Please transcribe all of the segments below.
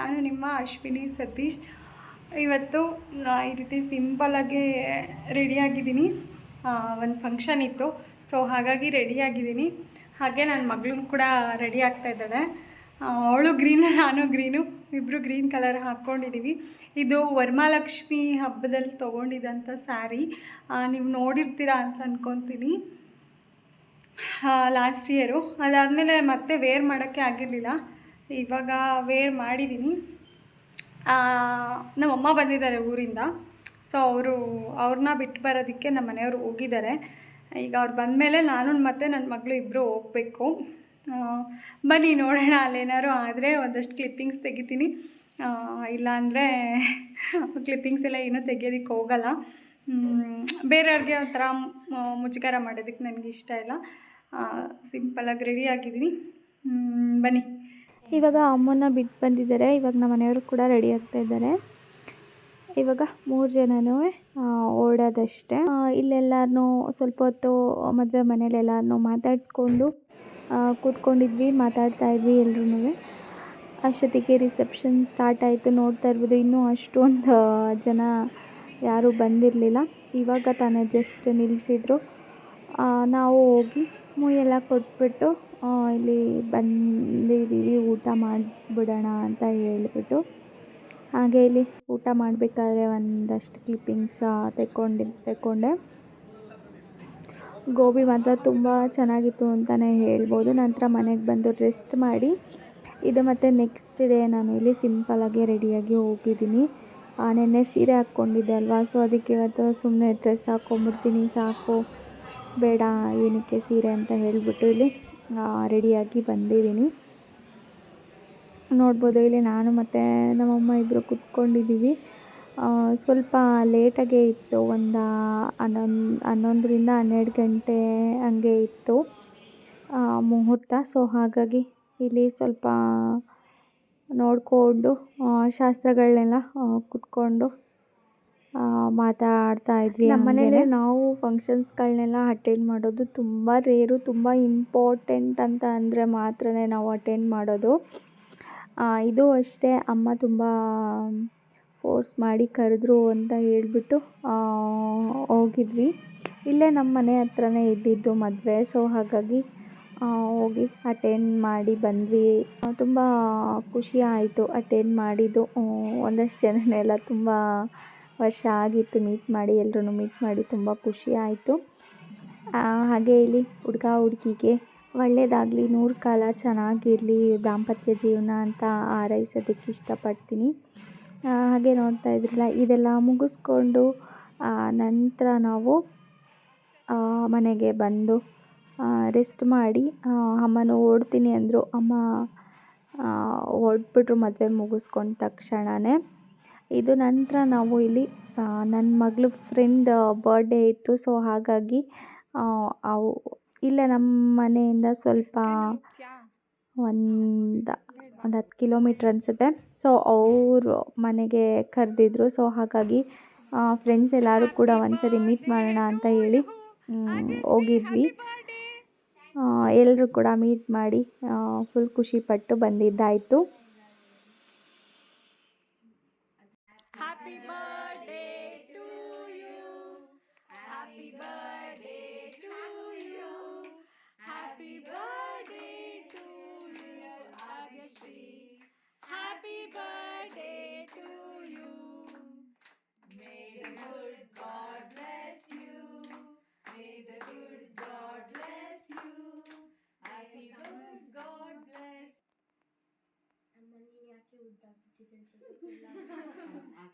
ನಾನು ನಿಮ್ಮ ಅಶ್ವಿನಿ ಸತೀಶ್. ಇವತ್ತು ಈ ರೀತಿ ಸಿಂಪಲಾಗಿ ರೆಡಿಯಾಗಿದ್ದೀನಿ ಒಂದು ಫಂಕ್ಷನ್ ಇತ್ತು. ಸೊ ಹಾಗಾಗಿ ರೆಡಿಯಾಗಿದ್ದೀನಿ ಹಾಗೆ ನನ್ನ ಮಗಳು ಕೂಡ ರೆಡಿ ಆಗ್ತಾ ಇದ್ದಾಳೆ ಅವಳು ಗ್ರೀನ್ ನಾನು ಗ್ರೀನು ಇಬ್ಬರು ಗ್ರೀನ್ ಕಲರ್ ಹಾಕ್ಕೊಂಡಿದ್ದೀವಿ ಇದು ವರ್ಮಾಲಕ್ಷ್ಮಿ ಹಬ್ಬದಲ್ಲಿ ತೊಗೊಂಡಿದ್ದಂಥ ಸ್ಯಾರಿ ನೀವು ನೋಡಿರ್ತೀರಾ ಅಂತ ಅಂದ್ಕೊತೀನಿ ಲಾಸ್ಟ್ ಇಯರು ಅದಾದಮೇಲೆ ಮತ್ತೆ ವೇರ್ ಮಾಡೋಕ್ಕೆ ಆಗಿರಲಿಲ್ಲ. ಇವಾಗ ವೇರ್ ಮಾಡಿದ್ದೀನಿ ನಮ್ಮಮ್ಮ ಬಂದಿದ್ದಾರೆ ಊರಿಂದ. ಸೊ ಅವರು ಅವ್ರನ್ನ ಬಿಟ್ಟು ಬರೋದಕ್ಕೆ ನಮ್ಮ ಮನೆಯವರು ಹೋಗಿದ್ದಾರೆ. ಈಗ ಅವ್ರು ಬಂದಮೇಲೆ ನಾನು ಮತ್ತು ನನ್ನ ಮಗಳು ಇಬ್ಬರು ಹೋಗಬೇಕು. ಬನ್ನಿ ನೋಡೋಣ ಅಲ್ಲೇನಾದ್ರು ಆದರೆ ಒಂದಷ್ಟು ಕ್ಲಿಪ್ಪಿಂಗ್ಸ್ ತೆಗಿತೀನಿ. ಇಲ್ಲಾಂದರೆ ಕ್ಲಿಪ್ಪಿಂಗ್ಸ್ ಎಲ್ಲ ಏನೂ ತೆಗಿಯೋದಕ್ಕೆ ಹೋಗಲ್ಲ. ಬೇರೆಯವ್ರಿಗೆ ಒಂಥರ ಮುಜುಗರ ಮಾಡೋದಕ್ಕೆ ನನಗೆ ಇಷ್ಟ ಇಲ್ಲ. ಸಿಂಪಲಾಗಿ ರೆಡಿ ಆಗಿದ್ದೀನಿ. ಬನ್ನಿ. ಇವಾಗ ಅಮ್ಮನ ಬಿಟ್ಟು ಬಂದಿದ್ದಾರೆ. ಇವಾಗ ನಮ್ಮ ಮನೆಯವರು ಕೂಡ ರೆಡಿ ಆಗ್ತಾ ಇದ್ದಾರೆ. ಇವಾಗ ಮೂರು ಜನನೂ ಓಡೋದಷ್ಟೇ. ಇಲ್ಲೆಲ್ಲರೂ ಸ್ವಲ್ಪ ಹೊತ್ತು ಮದುವೆ ಮನೇಲಿ ಎಲ್ಲರನ್ನೂ ಮಾತಾಡಿಸ್ಕೊಂಡು ಕೂತ್ಕೊಂಡಿದ್ವಿ, ಮಾತಾಡ್ತಾ ಇದ್ವಿ ಎಲ್ರೂ ಅಷ್ಟೊತ್ತಿಗೆ ರಿಸೆಪ್ಷನ್ ಸ್ಟಾರ್ಟ್ ಆಯಿತು. ನೋಡ್ತಾ ಇರ್ಬೋದು ಇನ್ನೂ ಅಷ್ಟೊಂದು ಜನ ಯಾರೂ ಬಂದಿರಲಿಲ್ಲ. ಇವಾಗ ತಾನೇ ಜಸ್ಟ್ ನಿಲ್ಲಿಸಿದ್ರು ನಾವು ಹೋಗಿ ಮುಯ್ಯೆಲ್ಲ ಕೊಟ್ಬಿಟ್ಟು ಇಲ್ಲಿ ಬಂದಿದ್ದೀವಿ, ಊಟ ಮಾಡಿಬಿಡೋಣ ಅಂತ ಹೇಳಿಬಿಟ್ಟು. ಹಾಗೆ ಇಲ್ಲಿ ಊಟ ಮಾಡಬೇಕಾದ್ರೆ ಒಂದಷ್ಟು ಕ್ಲಿಪ್ಪಿಂಗ್ಸ್ ತೆಕ್ಕೊಂಡು, ತೆಕ್ಕೊಂಡೆ. ಗೋಬಿ ಮಾತ್ರ ತುಂಬ ಚೆನ್ನಾಗಿತ್ತು ಅಂತಲೇ ಹೇಳ್ಬೋದು. ನಂತರ ಮನೆಗೆ ಬಂದು ರೆಸ್ಟ್ ಮಾಡಿ, ಇದು ಮತ್ತು ನೆಕ್ಸ್ಟ್ ಡೇ ನಾನು ಇಲ್ಲಿ ಸಿಂಪಲಾಗಿ ರೆಡಿಯಾಗಿ ಹೋಗಿದ್ದೀನಿ. ನೆನ್ನೆ ಸೀರೆ ಹಾಕ್ಕೊಂಡಿದ್ದೆ ಅಲ್ವಾ? ಸೊ ಅದಕ್ಕೆ ಇವತ್ತು ಸುಮ್ಮನೆ ಡ್ರೆಸ್ ಹಾಕ್ಕೊಂಬಿಡ್ತೀನಿ ಸಾಕು, ಬೇಡ, ಏನಕ್ಕೆ ಸೀರೆ ಅಂತ ಹೇಳಿಬಿಟ್ಟು ಇಲ್ಲಿ ರೆಡಿಯಾಗಿ ಬಂದಿದ್ದೀನಿ. ನೋಡ್ಬೋದು, ಇಲ್ಲಿ ನಾನು ಮತ್ತು ನಮ್ಮಮ್ಮ ಇಬ್ಬರು ಕುತ್ಕೊಂಡಿದ್ದೀವಿ. ಸ್ವಲ್ಪ ಲೇಟಾಗೆ ಇತ್ತು, ಒಂದು ಹನ್ನೊಂದು, ಹನ್ನೊಂದರಿಂದ ಹನ್ನೆರಡು ಗಂಟೆ ಹಂಗೆ ಇತ್ತು ಮುಹೂರ್ತ. ಸೊ, ಹಾಗಾಗಿ ಇಲ್ಲಿ ಸ್ವಲ್ಪ ನೋಡಿಕೊಂಡು ಶಾಸ್ತ್ರಗಳನ್ನೆಲ್ಲ ಕುತ್ಕೊಂಡು ಮಾತಾಡ್ತಾ ಇದ್ವಿ ನಮ್ಮ ಮನೇಲಿ ನಾವು ಫಂಕ್ಷನ್ಸ್ಗಳನ್ನೆಲ್ಲ ಅಟೆಂಡ್ ಮಾಡೋದು ತುಂಬ ರೇರು ತುಂಬ ಇಂಪಾರ್ಟೆಂಟ್ ಅಂತ ಅಂದರೆ ಮಾತ್ರನೇ ನಾವು ಅಟೆಂಡ್ ಮಾಡೋದು. ಇದು ಅಷ್ಟೇ. ಅಮ್ಮ ತುಂಬ ಫೋರ್ಸ್ ಮಾಡಿ ಕರೆದ್ರು ಅಂತ ಹೇಳ್ಬಿಟ್ಟು ಹೋಗಿದ್ವಿ. ಇಲ್ಲೇ ನಮ್ಮ ಮನೆ ಹತ್ರನೇ ಇದ್ದಿದ್ದು ಮದುವೆ. ಸೊ ಹಾಗಾಗಿ ಹೋಗಿ ಅಟೆಂಡ್ ಮಾಡಿ ಬಂದ್ವಿ. ತುಂಬ ಖುಷಿ ಆಯಿತು ಅಟೆಂಡ್ ಮಾಡಿದ್ದು. ಒಂದಷ್ಟು ಜನನೆಲ್ಲ ತುಂಬ ವರ್ಷ ಆಗಿತ್ತು ಮೀಟ್ ಮಾಡಿ ಎಲ್ಲರೂ ಮೀಟ್ ಮಾಡಿ ತುಂಬ ಖುಷಿ ಆಯಿತು. ಹಾಗೆ ಇಲ್ಲಿ ಹುಡುಗ ಹುಡುಗಿಗೆ ಒಳ್ಳೆಯದಾಗಲಿ ನೂರು ಕಾಲ ಚೆನ್ನಾಗಿರಲಿ, ದಾಂಪತ್ಯ ಜೀವನ ಅಂತ ಆರೈಸೋದಕ್ಕೆ ಇಷ್ಟಪಡ್ತೀನಿ. ಹಾಗೆ ನೋಡ್ತಾ ಇದ್ರಲ್ಲ, ಇದೆಲ್ಲ ಮುಗಿಸ್ಕೊಂಡು ನಂತರ ನಾವು ಮನೆಗೆ ಬಂದು ರೆಸ್ಟ್ ಮಾಡಿ ಅಮ್ಮನ ಓಡ್ತೀನಿ ಅಂದರು. ಅಮ್ಮ ಹೊರಟ್ಬಿಟ್ರು ಮದುವೆ ಮುಗಿಸ್ಕೊಂಡ ತಕ್ಷಣವೇ ಇದು ನಂತರ ನಾವು ಇಲ್ಲಿ ನನ್ನ ಮಗಳ ಫ್ರೆಂಡ್ ಬರ್ಡೇ ಇತ್ತು. ಸೊ ಹಾಗಾಗಿ ಅವು, ಇಲ್ಲೇ ನಮ್ಮ ಮನೆಯಿಂದ ಸ್ವಲ್ಪ ಒಂದು ಒಂದು ಹತ್ತು ಕಿಲೋಮೀಟ್ರ್ ಅನಿಸುತ್ತೆ. ಸೊ ಅವರು ಮನೆಗೆ ಕರೆದಿದ್ರು. ಸೊ ಹಾಗಾಗಿ ಫ್ರೆಂಡ್ಸ್ ಎಲ್ಲರೂ ಕೂಡ ಒಂದ್ಸರಿ ಮೀಟ್ ಮಾಡೋಣ ಅಂತ ಹೇಳಿ ಹೋಗಿದ್ವಿ. ಎಲ್ಲರೂ ಕೂಡ ಮೀಟ್ ಮಾಡಿ ಫುಲ್ ಖುಷಿಪಟ್ಟು ಬಂದಿದ್ದಾಯಿತು. happy birthday to you happy birthday to you happy birthday to you Aadyashree happy birthday to you may the good god bless you may the good god bless you happy good god bless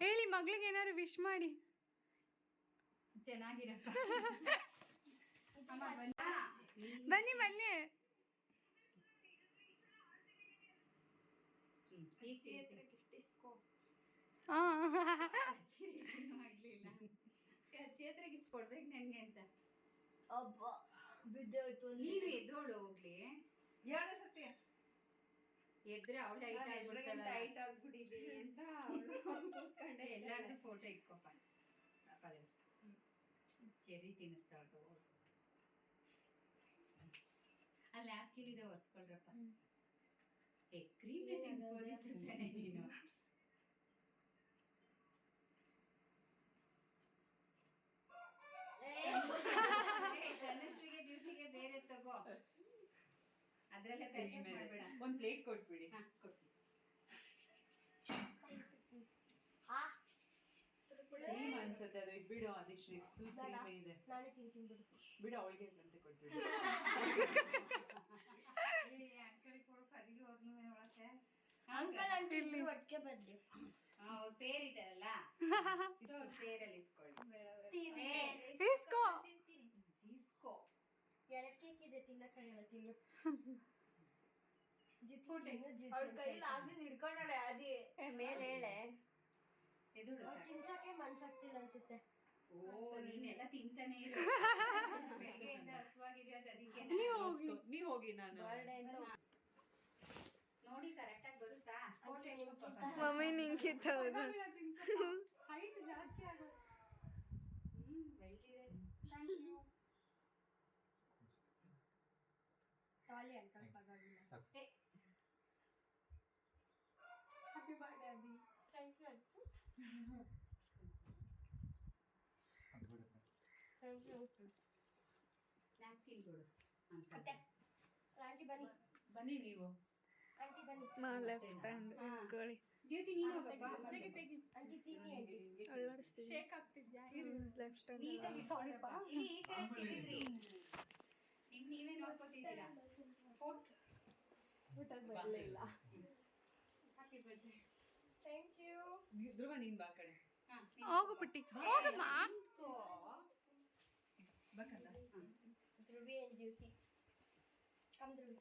ಹೇಳಿ ಮಗಳಿಗೆ ಏನಾದ್ರು wish ಮಾಡಿ. ಚೆನ್ನಾಗಿರಪ್ಪ. ಬನ್ನಿ. ಬನ್ನಿ ಚೇತ್ರ gift ಕೊಡ್ಬೇಕು ನನ್ಗೆ ಅಂತ. ಅಬ್ಬ ಬಿದ್ದೋಯ್ತು ನೀನು ಎದ್ದೋಳು ಹೋಗ್ಲಿ. ಹೇಳ ಸತ್ಯ ಎದ್ರೆ ಅವಳು ಎಲ್ರಿಗಿಂತ ಟೈಟ್ ಆಗ್ಬಿಟ್ಟಿದೆ ಅಂತ ಅವ್ಳು ಎಲ್ಲಾರ್ದು ಫೋಟೋ ಇಟ್ಕೊಪ್ಪ. ಚೆರಿ ತಿನ್ನಿಸ್ತಾಳ್ದು. ಅಲ್ಲಿ ಆ್ಯಪ್ಕಿಲಿದೆ ಒರೆಸ್ಕೊಳ್ರಪ್ಪ. ಏ ಕ್ರೀಮ್ ತಿನ್ಸ್ಬೋದಿತ್ತು ತಾನೇ ನೀನು. ಧನುಶ್ರೀಗೆ ದ್ಯುತಿಗೆ ಬೇರೆ ತಗೋ. ಅದ್ರಲ್ಲೇ ಪ್ಯಾಚಪ್ ಮಾಡ್ಬೇಡ. ಒಂದ್ ಪ್ಲೇಟ್ ಕೊಟ್ಬಿಡಿ. ಹಾ ಕೊಡ್ತೀನಿ ಕ್ರೀಮ್ ಅನ್ಸುತ್ತೆ ಅದು ಬಿಡು ಅದಿಶ್ರೀ ಕ್ರೀಮ್ ಇದೆ. ನಾನೇ ತಿಂತೀನಿ ಬಿಡು. ಬಿಡು ಅವಳಿಗೆ ಅಂತ ಅಂಕಲ್ ಒಟ್ಟಿಗೆ ಬರ್ಲಿ ಸೊ ಪೇರಲ್ಲಿ ಇಸ್ಕೊಳ್ಳಿ. ಏ, ಇಸ್ಕೋ. ಇಸ್ಕೋ. ಎರಡು ಕೇಕ್ ಇದೆ ತಿನ್ನಕ್ಕಾಗಲ್ಲ ತಿನ್ನು ಫೋಟೋ ಹಿಡ್ಕೊಂಡಳೆ ಅದೇ ಮೇಲೆ ಹೇಳೆ. ಸಾಕು. ತಿನ್ಸಕ್ಕೆ ಮನ್ಸಾಗ್ತಿಲ್ಲ ಅನ್ಸುತ್ತೆ. ಓ ನೀನೆಲ್ಲ ತಿಂತಾನೆ ಇರು. ಬೆಳಗ್ಗೆಯಿಂದ ಹಸುವಾಗಿರೋದು ಅದಕ್ಕೆ ನೀವ್ ಹೋಗಿ. ನಾನು. ನೋಡಿ ಕರೆಕ್ಟಾಗಿ ಬರುತ್ತಾ? ಎತ್ಕೋ ಮಮ್ಮಿ ನಿಂಗೆ ಹೈಟ್ ಜಾಸ್ತಿ ಹ್ಮ್ ಬೆಳ್ಳಿದೆ ತಾಲಿ ಅಂಕಲ್ ಪರವಾಗಿಲ್ಲ happy birthday Abhi thank you thank you napkin ಕೊಡು ಅಂಕಲ್ ಆಂಟಿ ಬನ್ನಿ. ನೀವು. ಲೆಫ್ಟ್ ಹ್ಯಾಂಡ್ ಇಟ್ಕೊಳ್ಳಿ ದ್ಯುತಿ ನೀನು ಹೋಗಪ್ಪ. ತೆಗಿ ತಿನ್ನಿ ಆಂಟಿ. ಅಳ್ಳಾಡಿಸ್ತೀನಿ ಶೇಕ್ ಆಗ್ತಿದ್ಯಾ? ಲೆಫ್ಟ್ ಹ್ಯಾಂಡ್ ನೀಟಾಗಿ ಸ್ವಲ್ಪ. ಇಲ್ಲಿ ಈ ಕಡೆ ತಿನ್ನಿದ್ರಿ ಈಗ ನೀವೇ ನೋಡ್ಕೊತಿದ್ದೀರಾ? ಫೋಟೋ. ಇಲ್ಲ happy birthday thank you Dhruva ನೀನ್ ಬಾ ಕಡೆ. ಹಾ ಹೋಗು ಪುಟ್ಟಿ. ಹೋಗಮ್ಮ. ನಿಂತ್ಕೋ. ಬಾಕಲ್ಲ ಧ್ರುವಿ ಅಂಡ್ ಜ್ಯೋತಿ ಕಮ್ ಧ್ರುವಿ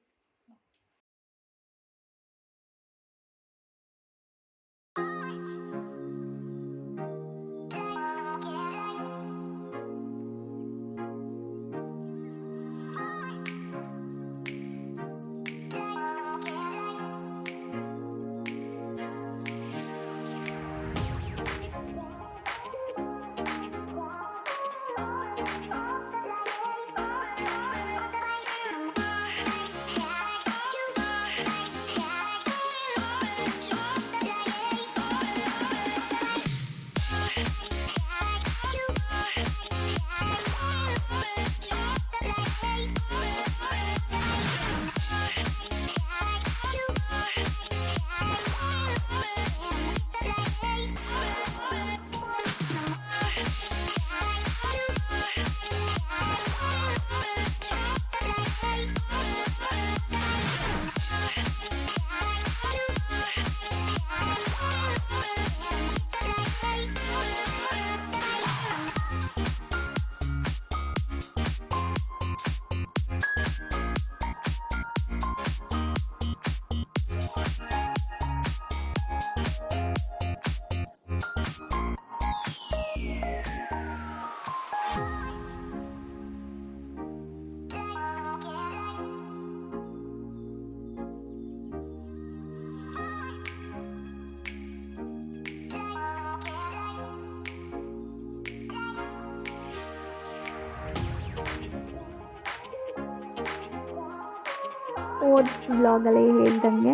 ಓದ್ ವ್ಲಾಗಲ್ಲಿ ಹೇಳ್ದಂಗೆ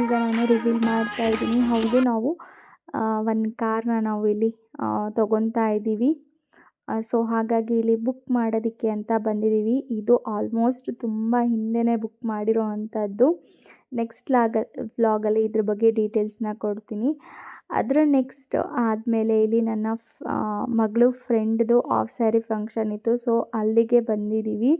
ಈಗ ನಾನು ರಿವೀಲ್ ಮಾಡ್ತಾ ಇದ್ದೀನಿ. ಹೌದು, ನಾವು ಒಂದು ಕಾರ್ನ ನಾವು ಇಲ್ಲಿ ತೊಗೊತಾ ಇದ್ದೀವಿ. ಸೊ ಹಾಗಾಗಿ ಇಲ್ಲಿ ಬುಕ್ ಮಾಡೋದಕ್ಕೆ ಅಂತ ಬಂದಿದ್ದೀವಿ. ಇದು ಆಲ್ಮೋಸ್ಟ್ ತುಂಬ ಹಿಂದೆನೇ ಬುಕ್ ಮಾಡಿರೋ ಅಂಥದ್ದು. ನೆಕ್ಸ್ಟ್ ಲಾಗ ವ್ಲಾಗಲ್ಲಿ ಇದ್ರ ಬಗ್ಗೆ ಡೀಟೇಲ್ಸ್ನ ಕೊಡ್ತೀನಿ. ಅದರ ನೆಕ್ಸ್ಟ್ ಆದಮೇಲೆ ಇಲ್ಲಿ ನನ್ನ ಮಗಳು ಫ್ರೆಂಡ್ದು ಆಫ್ ಸ್ಯಾರಿ ಫಂಕ್ಷನ್ ಇತ್ತು. ಸೊ ಅಲ್ಲಿಗೆ ಬಂದಿದ್ದೀವಿ.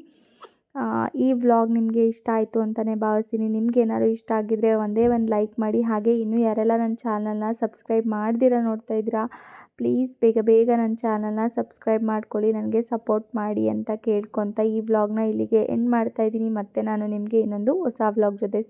ಈ ವ್ಲಾಗ್ ನಿಮಗೆ ಇಷ್ಟ ಆಯಿತು ಅಂತಲೇ ಭಾವಿಸ್ತೀನಿ. ನಿಮ್ಗೆ ಏನಾದ್ರು ಇಷ್ಟ ಆಗಿದ್ದರೆ ಒಂದೇ ಒಂದು ಲೈಕ್ ಮಾಡಿ. ಹಾಗೆ ಇನ್ನೂ ಯಾರೆಲ್ಲ ನನ್ನ ಚಾನಲ್ನ ಸಬ್ಸ್ಕ್ರೈಬ್ ಮಾಡ್ದಿರ ನೋಡ್ತಾ ಇದ್ದೀರಾ, ಪ್ಲೀಸ್ ಬೇಗ ಬೇಗ ನನ್ನ ಚಾನಲ್ನ ಸಬ್ಸ್ಕ್ರೈಬ್ ಮಾಡ್ಕೊಳ್ಳಿ. ನನಗೆ ಸಪೋರ್ಟ್ ಮಾಡಿ ಅಂತ ಕೇಳ್ಕೊತ ಈ ವ್ಲಾಗ್ನ ಇಲ್ಲಿಗೆ ಎಂಡ್ ಮಾಡ್ತಾ ಇದ್ದೀನಿ. ಮತ್ತೆ ನಾನು ನಿಮಗೆ ಇನ್ನೊಂದು ಹೊಸ ವ್ಲಾಗ್ ಜೊತೆ